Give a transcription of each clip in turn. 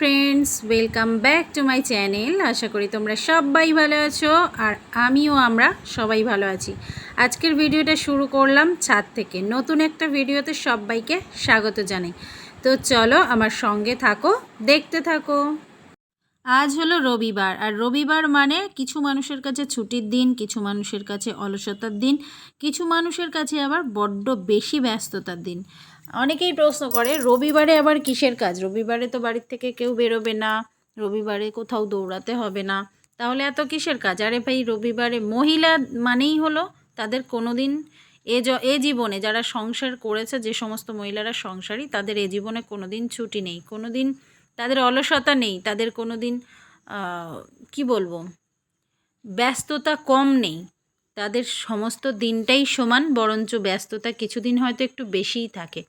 Friends welcome back to my channel আশা করি তোমরা সবাই ভালো আছো আর আমিও আমরা সবাই ভালো আছি। আজকের ভিডিওটা শুরু করলাম ছাদ থেকে। নতুন একটা ভিডিওতে সবাইকে স্বাগত জানাই। তো চলো আমার সঙ্গে থাকো, দেখতে থাকো। আজ হলো রবিবার, আর রবিবার মানে কিছু মানুষের কাছে ছুটির দিন, কিছু মানুষের কাছে অলসতার দিন, কিছু মানুষের কাছে আবার বড্ড বেশি ব্যস্ততার দিন। অনেকেই প্রশ্ন করে, রবিবারে আবার কিসের কাজ? রবিবারে তো বাড়ির থেকে কেউ বেরোবে না, রবিবারে কোথাও দৌড়াতে হবে না। তাহলে এত কিসের কাজ? আরে ভাই, রবিবারে মহিলা মানেই হলো তাদের কোনো দিন এ এ জীবনে যারা সংসার করেছে, যে সমস্ত মহিলারা সংসারী, তাদের এ জীবনে কোনো দিন ছুটি নেই। কোনো দিন তাদের অলসতা নেই, তাদের কোনো দিন কী বলব, ব্যস্ততা কম নেই। তাদের সমস্ত দিনটাই সমান, বরঞ্চ ব্যস্ততা কিছুদিন হয়তো একটু বেশিই থাকে।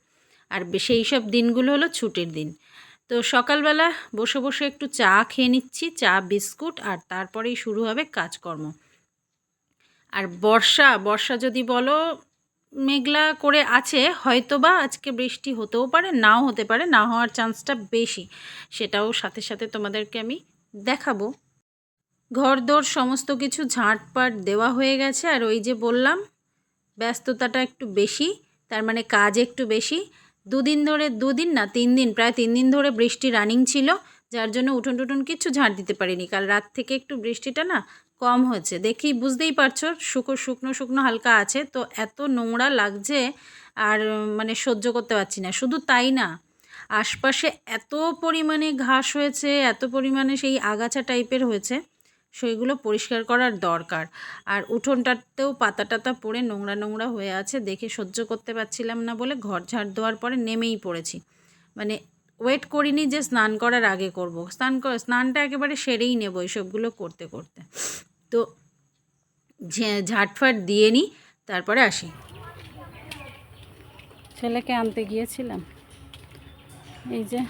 আর সেই সব দিনগুলো হলো ছুটির দিন। তো সকালবেলা বসে বসে একটু চা খেয়ে নিচ্ছি, চা, বিস্কুট, আর তারপরেই শুরু হবে কাজকর্ম। আর বর্ষা বর্ষা যদি বলো মেঘলা করে আছে হয়তো বা আজকে বৃষ্টি হতেও পারে, নাও হতে পারে, না হওয়ার চান্সটা বেশি। সেটাও সাথে সাথে তোমাদেরকে আমি দেখাবো। ঘরদোর সমস্ত কিছু ঝাঁটপাট দেওয়া হয়ে গেছে, আর ওই যে বললাম, ব্যস্ততাটা একটু বেশি, তার মানে কাজ একটু বেশি। দুদিন ধরে, দুদিন না, তিন দিন, প্রায় তিন দিন ধরে বৃষ্টি রানিং ছিল, যার জন্য উঠোন টুটুন কিচ্ছু ঝাঁট দিতে পারিনি। কাল রাত থেকে একটু বৃষ্টিটা না কম হয়েছে দেখি বুঝতেই পারছ, শুকো, শুকনো শুকনো হালকা আছে, তো এত নোংরা লাগছে আর মানে সহ্য করতে পারছি না। শুধু তাই না, আশপাশে এত পরিমাণে ঘাস হয়েছে, এত পরিমাণে সেই আগাছা টাইপের হয়েছে সেইগুলো পরিষ্কার করার দরকার। আর উঠোনটাতেও পাতা টাতা পড়ে নোংরা নোংরা হয়ে আছে, দেখে সহ্য করতে পারছিলাম না বলে ঘর ঝাড় দেওয়ার পরে নেমেই পড়েছি। মানে ওয়েট করিনি যে স্নান করার আগে করব। স্নান স্নানটা একেবারে সেরেই নেব এসবগুলো করতে করতে। তো ঝাঁটফাট দিয়ে নিই তারপরে আসি। ছেলেকে আনতে গিয়েছিলাম। এই যে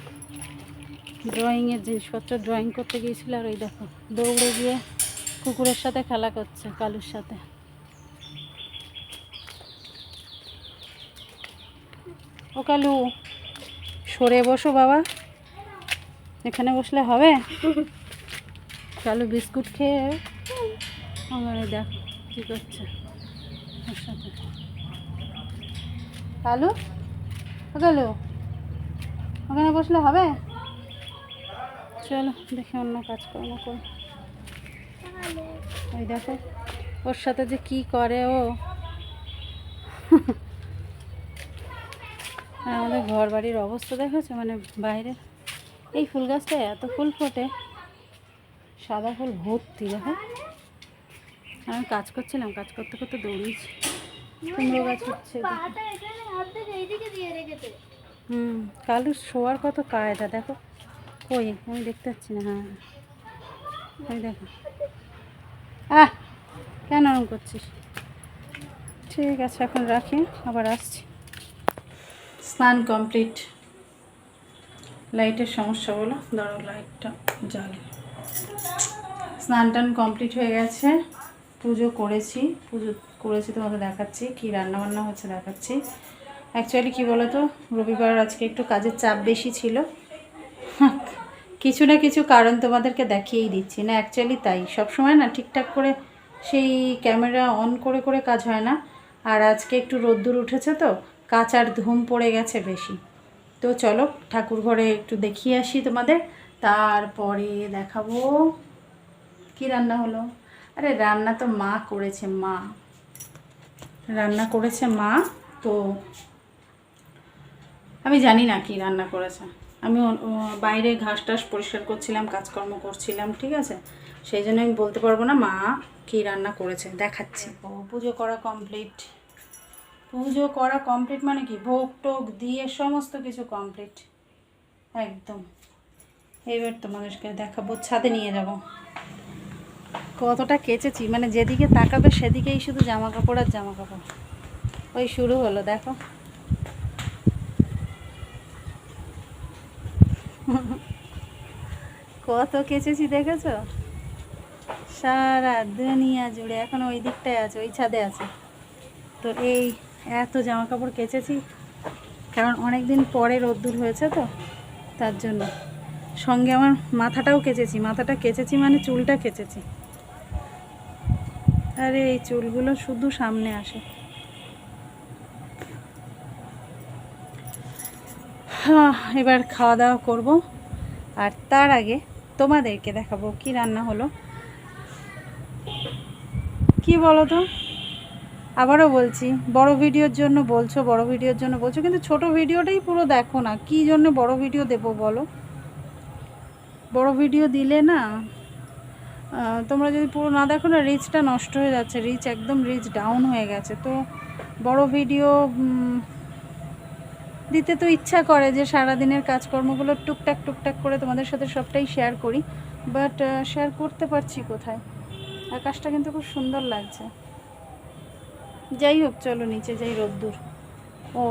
ড্রয়িংয়ের জিনিসপত্র ড্রয়িং করতে গিয়েছিল আর ওই দেখো, দৌড়ে গিয়ে কুকুরের সাথে খেলা করছে, কালুর সাথে। ও কালু সরে বসো বাবা। এখানে বসলে হবে? কালু বিস্কুট খেয়ে আমার দেখো কী করছে ওর সাথে। কালু? কালু? ওখানে বসলে হবে? চলো দেখি অন্য কাজকর্ম করি। ওই দেখো, ওর সাথে যে কি করে ও? আর আমাদের ঘর বাড়ির অবস্থা দেখাচ্ছে মানে বাইরে। এই ফুল গাছটা এত ফুল ফোটে সাদা ফুল ভর্তি দেখো। আমি কাজ করছিলাম কাজ করতে করতে দৌড়িয়েছি। কুমড়ো গাছ হচ্ছে হুম কালুর শোয়ার কত কায়দা দেখো। কই আমি দেখতে পাচ্ছি না হ্যাঁ। ওই দেখো। আহ কেন করছিস? ঠিক আছে এখন রাখি আবার আসছি। কমপ্লিট লাইটের সমস্যা বলো? ধরো লাইটটা জ্বালে। স্নান টান কমপ্লিট হয়ে গেছে। পুজো করেছি। পুজো করেছি তোমাকে দেখাচ্ছি। কি রান্না বান্না হচ্ছে দেখাচ্ছি। অ্যাকচুয়ালি কি বলো তো রবিবার আজকে একটু কাজের চাপ বেশি ছিল। কিছু না কিছু কারণ তোমাদেরকে দেখিয়েই দিচ্ছি। না অ্যাকচুয়ালি তাই। সব সময় না ঠিকঠাক করে সেই ক্যামেরা অন করে করে কাজ হয় না। আর আজকে একটু রোদ্দুর উঠেছে তো কাচার ধুম পড়ে গেছে বেশি। তো চলো, ঠাকুর ঘরে একটু দেখিয়ে আসি তোমাদের। তারপরে দেখাবো কি রান্না হলো। আরে, রান্না তো মা করেছে, মা। রান্না করেছে মা, তো আমি জানি না কি রান্না করেছে। আমি বাইরে ঘাস টাস পরিষ্কার করছিলাম, কাজকর্ম করছিলাম, ঠিক আছে? সেই জন্য আমি বলতে পারব না মা কি রান্না করেছে, দেখাচ্ছি। পুজো করা কমপ্লিট পুজো করা কমপ্লিট মানে কি? ভোগ টোগ দিয়ে সমস্ত কিছু কমপ্লিট একদম। এবার তোমাদেরকে দেখাবো, ছাদে নিয়ে যাব। কতটা কেচেছি মানে যেদিকে তাকাবে সেদিকেই শুধু জামা কাপড় আর জামা কাপড় ওই শুরু হলো, দেখো। কত কেচেছি দেখেছ? সারা দুনিয়া জুড়ে, এখন ওই দিকটায় আছে, ওই ছাদে আছে। তো এই এত জামা কাপড় কেচেছি। কারণ অনেক দিন পরে রোদ্দুর হয়েছে তো তার জন্য। সঙ্গে আমার মাথাটাও কেচেছি। মাথাটা কেচেছি মানে চুলটা কেচেছি। আরে এই চুলগুলো শুধু সামনে আসে। হ্যাঁ, এবার খাওয়া দাওয়া করব। আর তার আগে তোমাদেরকে দেখাবো কি রান্না হলো। কি বলো তো? আবারও বলছি, বড় ভিডিওর জন্য বলছো, বড় ভিডিওর জন্য বলছো, কিন্তু ছোট ভিডিওটাই পুরো দেখো না। কি জন্য বড় ভিডিও দেবো বলো? বড় ভিডিও দিলে না তোমরা যদি পুরো না দেখো না রিচটা নষ্ট হয়ে যাচ্ছে রিচ একদম রিচ ডাউন হয়ে গেছে। তো বড় ভিডিও দিতে তো ইচ্ছা করে যে সারাদিনের কাজকর্মগুলো টুকটাক টুকটাক করে তোমাদের সাথে সবটাই শেয়ার করি বাট শেয়ার করতে পারছি কোথায়? আকাশটা কিন্তু খুব সুন্দর লাগছে। যাই হোক, চলো নিচে যাই রোদ্দুর। ও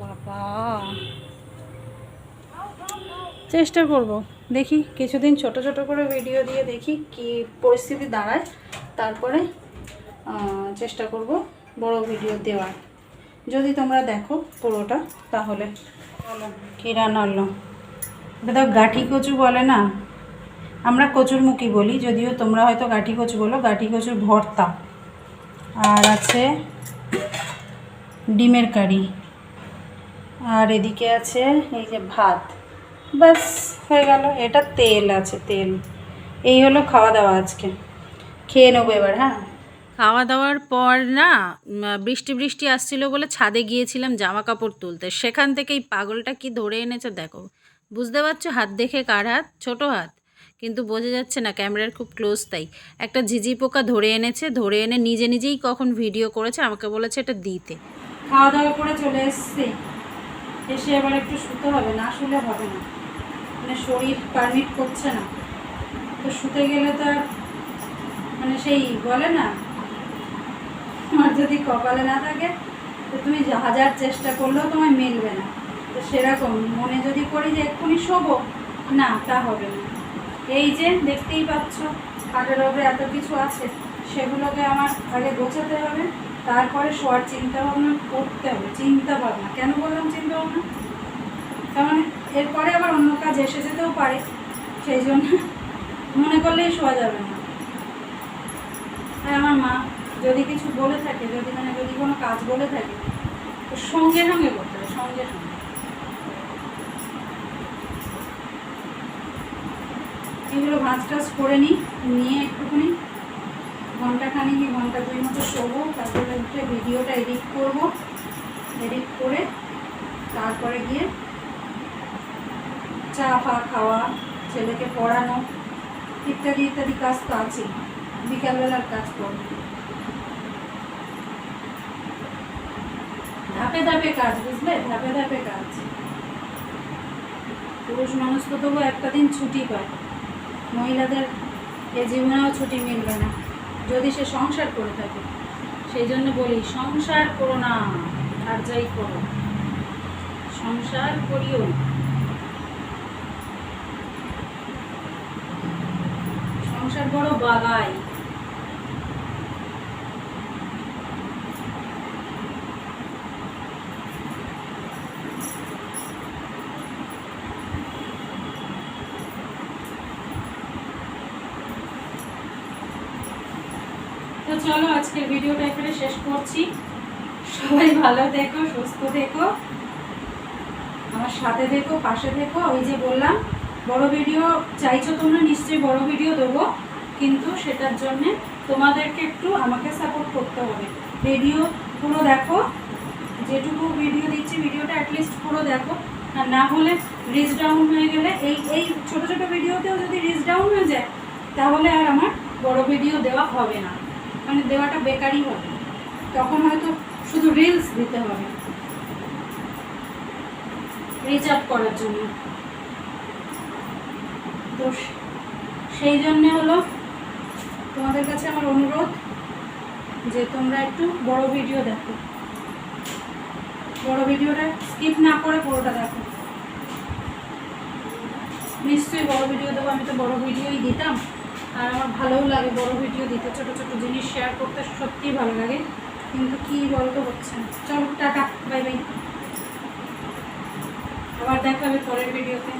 বাবা। চেষ্টা করব। দেখি, কিছুদিন ছোট ছোট করে ভিডিও দিয়ে দেখি কি পরিস্থিতি দাঁড়ায়। তারপরে চেষ্টা করব বড় ভিডিও দেওয়ার। যদি তোমরা দেখো পুরোটা, তাহলে বলো কী রান্না হলো গাঠি কচু বলে না। আমরা কচুরমুখী বলি, যদিও তোমরা হয়তো গাঠি কচু বলো, গাঠি কচুর ভর্তা। আর আছে ডিমের কারি। আর এদিকে আছে এই যে ভাত। ব্যাস, হয়ে গেল। এটা তেল আছে, তেল। এই হলো খাওয়া দাওয়া আজকে। খেয়ে নেব এবার হ্যাঁ? খাওয়া দাওয়ার পর না বৃষ্টি বৃষ্টি আসছিল বলে ছাদে গিয়েছিলাম জামা কাপড় তুলতে। সেখান থেকে এই পাগলটা কি ধরে এনেছে দেখো। বুঝতে পারছ? হাত দেখে কার হাত? ছোট হাত। কিন্তু বোঝা যাচ্ছে না, ক্যামেরার খুব ক্লোজ তাই। একটা ঝিঝি পোকা ধরে এনেছে, ধরে এনে নিজে নিজেই কখন ভিডিও করেছে, আমাকে বলেছে এটা দিতে। খাওয়া দাওয়া করে চলে এসছে। এসে এবার একটু শুতে হবে, না শুলে হবে না। মানে শরীর পারমিট করছে না। তো শুতে গেলে তো মানে সেই বলে না তোমার যদি কপালে না থাকে, তো তুমি হাজার চেষ্টা করলেও তোমায় মিলবে না। তো সেরকম, মনে যদি করি যে এক্ষুনি শোবো, না, তা হবে না। এই যে দেখতেই পাচ্ছ খাটের ওপরে এত কিছু আছে, সেগুলোকে আমার আগে গোছাতে হবে, তারপরে শোয়ার চিন্তা ভাবনা করতে হবে চিন্তা ভাবনা কেন বললাম চিন্তা ভাবনা তার মানে এরপরে আবার অন্য কাজ এসে যেতেও পারে, সেই জন্য মনে করলেই শোয়া যাবে না। আর আমার মা যদি কিছু বলে থাকে, যদি মানে যদি কোনো কাজ বলে থাকে, তো সঙ্গে সঙ্গে করতে হবে, সঙ্গে সঙ্গে। এগুলো ভাজ টাজ করে নিই, নিয়ে একটুখানি ঘণ্টা খানি কি ঘণ্টা দুই মতো শোবো, তারপরে উঠে ভিডিওটা এডিট করব। এডিট করে তারপরে গিয়ে চা ফা খাওয়া, ছেলেকে পড়ানো, ইত্যাদি ইত্যাদি কাজ তো আছে বিকালবেলার কাজ করব। ধাপে ধাপে কাজ, বুঝলে? ধাপে ধাপে কাজ। পুরুষ মানুষ তো তবু একটা দিন ছুটি পায়। মহিলাদের এ জীবনেও ছুটি মিলবে না। যদি সে সংসার করে থাকে, সেই জন্য বলি, সংসার করো না, আর যাই করো। সংসার করিও সংসার বড় বালাই চলো আজকের ভিডিওটা এখানে শেষ করছি। সবাই ভালো থেকো, সুস্থ থেকো। আমার সাথে থেকো, পাশে থেকো। ওই যে বললাম, বড় ভিডিও চাইছো তোমরা, নিশ্চয়ই বড় ভিডিও দেবো। কিন্তু সেটার জন্যে তোমাদেরকে একটু আমাকে সাপোর্ট করতে হবে। ভিডিও পুরো দেখো, যেটুকু ভিডিও দিচ্ছি, ভিডিওটা অ্যাটলিস্ট পুরো দেখো। আর না হলে রিচ ডাউন হয়ে গেলে এই এই ছোটো ছোটো ভিডিওতেও যদি রিচ ডাউন হয়ে যায়, তাহলে আর আমার বড় ভিডিও দেওয়া হবে না। মানে দেওয়াটা বেকারই হবে। তখন হয়তো শুধু রিলস দিতে হবে। রিচ আপ করার জন্য। তো সেই জন্যে হলো তোমাদের কাছে আমার অনুরোধ যে তোমরা একটু বড় ভিডিও দেখো। বড় ভিডিওটা স্কিপ না করে পুরোটা দেখো। নিশ্চয়ই বড় ভিডিও দেবো, আমি তো বড় ভিডিওই দিতাম। আর আমার ভালোও লাগে বড় ভিডিও দিতে, ছোট ছোট জিনিস শেয়ার করতে, সত্যিই ভালো লাগে। কিন্তু কি বলতো হচ্ছে চল, টাটা বাই বাই আবার দেখা হবে পরের ভিডিওতে